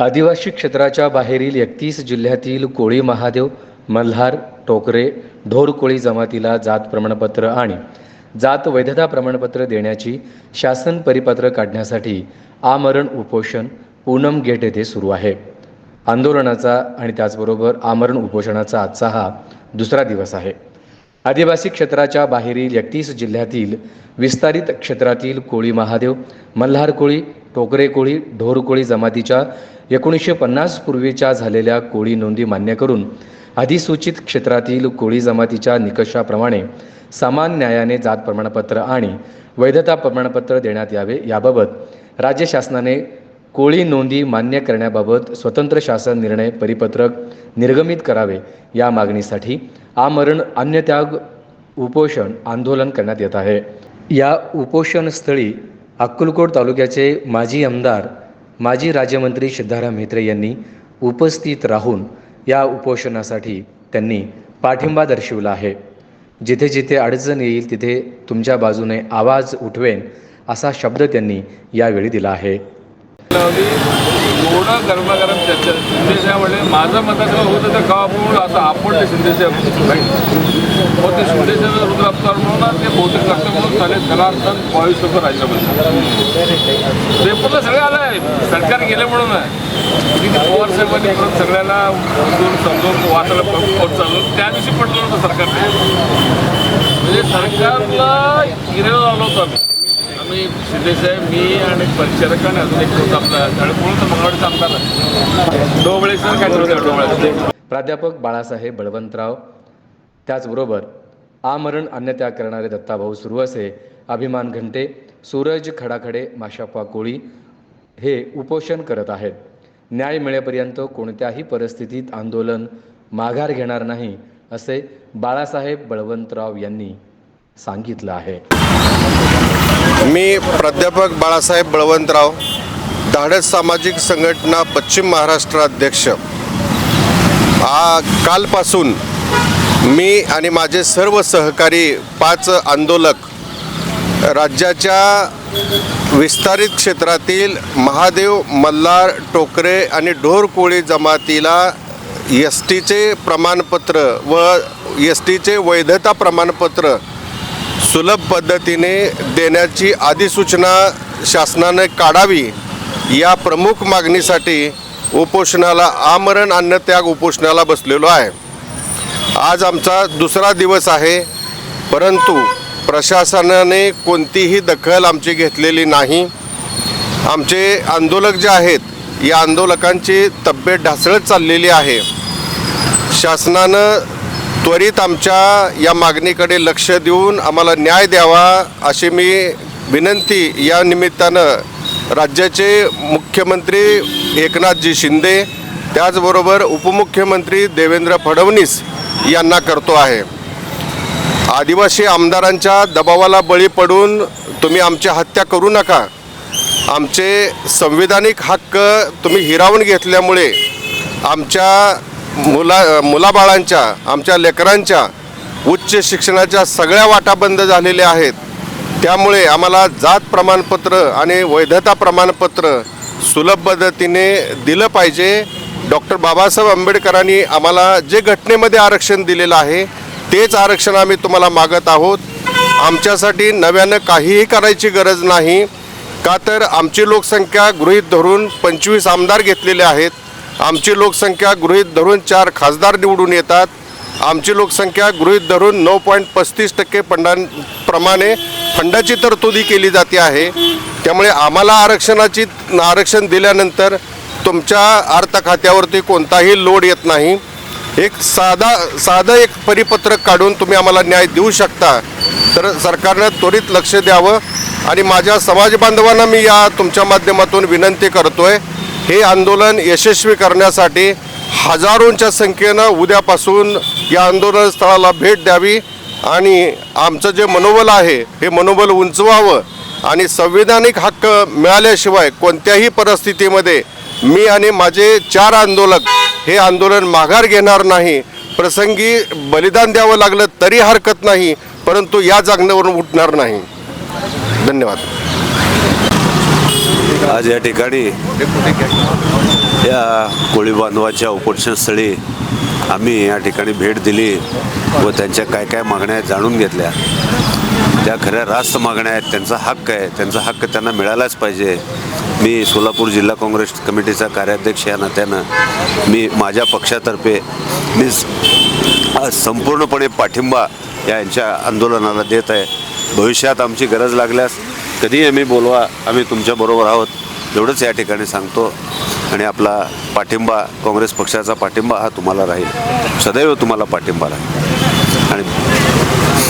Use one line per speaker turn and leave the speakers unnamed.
आदिवासी क्षेत्राच्या बाहेरील एकतीस जिल्ह्यातील कोळी महादेव मल्हार टोकरे ढोरकोळी जमातीला जात प्रमाणपत्र आणि जात वैधता प्रमाणपत्र देण्याची शासन परिपत्र काढण्यासाठी आमरण उपोषण पूनम गेट येथे सुरू आहे. आंदोलनाचा आणि त्याचबरोबर आमरण उपोषणाचा आजचा हा दुसरा दिवस आहे. आदिवासी क्षेत्राच्या बाहेरील एकतीस जिल्ह्यातील विस्तारित क्षेत्रातील कोळी महादेव मल्हार कोळी टोकरे कोळी ढोर कोळी जमातीच्या एकोणीसशे पन्नास पूर्वीच्या झालेल्या कोळी नोंदी मान्य करून अधिसूचित क्षेत्रातील कोळी जमातीच्या निकषाप्रमाणे समान न्यायाने जात प्रमाणपत्र आणि वैधता प्रमाणपत्र देण्यात यावे याबाबत राज्य शासनाने कोळी नोंदी मान्य करण्याबाबत स्वतंत्र शासन निर्णय परिपत्रक निर्गमित करावे या मागणीसाठी आमरण अन्यत्याग उपोषण आंदोलन करण्यात येत आहे. या उपोषणस्थळी अक्कलकोट तालुक्याचे माजी आमदार माजी राज्यमंत्री सिद्धाराम म्हेत्रे यांनी उपस्थित राहून या उपोषणासाठी त्यांनी पाठिंबा दर्शवला आहे. जिथे जिथे अडचण येईल तिथे तुमच्या बाजूने आवाज उठवेन असा शब्द त्यांनी यावेळी दिला आहे.
गरमागरम चर्चा शिंदेशामुळे माझं मताचं होतं तर गावापूर असं आपण ते शिंदेशा मग ते शिंदेशाचं रुद्र अवतार म्हणून ते बहुतेक करतो म्हणून झाले. जनार्दन बावीस लोक राज्यामध्ये पेपरला सगळं आलं आहे. सरकार गेलं म्हणून आहे. पवार साहेबांनी परत सगळ्यांना समजून समजून वाचायला पोट चालून त्या दिवशी पडलं होतं सरकारने. म्हणजे सरकारला गिरेला आलो होतो आम्ही. आम्ही शिंदेसाहेब मी आणि परिचारकाने अजून एक होत आपला धडपूर तर आमदार डोबळे सर काय डोबळे
प्राध्यापक बाळासाहेब बळवंतराव. त्याचबरोबर आमरण अन्नत्याग करणारे दत्ताभाऊ सुरवसे अभिमान घंटे सूरज खडाखडे माशाप्पा कोळी हे उपोषण करत आहेत. न्याय मिळेपर्यंत कोणत्याही परिस्थितीत आंदोलन माघार घेणार नाही असे बाळासाहेब बळवंतराव यांनी सांगितलं आहे.
मी प्राध्यापक बाळासाहेब बळवंतराव धाडस सामाजिक संघटना पश्चिम महाराष्ट्र अध्यक्ष. कालपासून मी आणि माझे सर्व सहकारी पाच आंदोलक राज्याच्या विस्तारित क्षेत्रातील महादेव मल्हार टोकरे आणि ढोरकोळी जमातीला एस टीचे प्रमाणपत्र व एस टीचे वैधता प्रमाणपत्र सुलभ पद्धतीने देण्याची अधिसूचना शासनाने काढावी या प्रमुख मागणीसाठी उपोषणाला आमरण अन्नत्याग उपोषणाला बसलेलो आहे. आज आमचा दुसरा दिवस आहे परंतु प्रशासनाने कोणतीही दखल आमची घेतलेली नाही. आमचे आंदोलक जे आहेत या आंदोलकांची तब्येत ढासळत चाललेली आहे. शासनानं त्वरित आमच्या या मागणीकडे लक्ष देऊन आम्हाला न्याय द्यावा अशी मी विनंती या निमित्तानं राज्याचे मुख्यमंत्री एकनाथजी शिंदे त्याचबरोबर उपमुख्यमंत्री देवेंद्र फडणवीस यांना करतो आहे. आदिवासी आमदारांच्या दबावाला बळी पडून तुम्ही आमची हत्या करू नका. आमचे संविधानिक हक्क तुम्ही हिरावून घेतल्यामुळे आमच्या मुला मुलाबाळांच्या आमच्या लेकरांच्या उच्च शिक्षणाच्या सगळ्या वाटा बंद झालेल्या आहेत. त्यामुळे आम्हाला जात प्रमाणपत्र आणि वैधता प्रमाणपत्र सुलभ पद्धतीने दिलं पाहिजे. डॉक्टर बाबासाहेब आंबेडकरांनी आम्हाला जे घटनेमध्ये आरक्षण दिलेलं आहे तेच आरक्षण आम्ही तुम्हाला मागत आहोत. आमच्यासाठी नव्यानं काहीही करायची गरज नाही. का तर आमची लोकसंख्या गृहीत धरून पंचवीस आमदार घेतलेले आहेत. आमची लोकसंख्या गृहीत धरून चार खासदार निवडून येतात. आमची लोकसंख्या गृहीत धरून नऊ पॉईंट पस्तीस टक्के फंडांप्रमाणे फंडाची तरतुदी केली जाते आहे. त्यामुळे आम्हाला आरक्षणाची आरक्षण दिल्यानंतर तुमच्या अर्थ खात्यावरती कोणताही लोड येत नाही. एक साधा साधं एक परिपत्रक काढून तुम्ही आम्हाला न्याय देऊ शकता. तर सरकारनं त्वरित लक्ष द्यावं आणि माझ्या समाज बांधवांना मी या तुमच्या माध्यमातून विनंती करतो आहे हे आंदोलन यशस्वी करण्यासाठी हजारोंच्या संख्येनं उद्यापासून या आंदोलनस्थळाला भेट द्यावी आणि आमचं जे मनोबल आहे हे मनोबल उंचवावं आणि संविधानिक हक्क मिळाल्याशिवाय कोणत्याही परिस्थितीमध्ये मी आणि माझे चार आंदोलक हे आंदोलन माघार घेणार नाही. प्रसंगी बलिदान द्यावं लागलं तरी हरकत नाही परंतु या जागण्यावरून उठणार नाही. धन्यवाद.
आज या ठिकाणी या कोळी बांधवाच्या उपोषणस्थळी आम्ही या ठिकाणी भेट दिली व त्यांच्या काय काय मागण्या आहेत जाणून घेतल्या. त्या खऱ्या रास्त मागण्या आहेत त्यांचा हक्क आहे त्यांचा हक्क त्यांना मिळालाच पाहिजे. मी सोलापूर जिल्हा काँग्रेस कमिटीचा कार्याध्यक्ष या नात्यानं मी माझ्या पक्षातर्फे मी आज संपूर्णपणे पाठिंबा या यांच्या आंदोलनाला देत आहे. भविष्यात आमची गरज लागल्यास कधीही आम्ही बोलवा आम्ही तुमच्याबरोबर आहोत. एवढंच या ठिकाणी सांगतो आणि आपला पाठिंबा काँग्रेस पक्षाचा पाठिंबा हा तुम्हाला राहील. सदैव तुम्हाला पाठिंबा राहील. आणि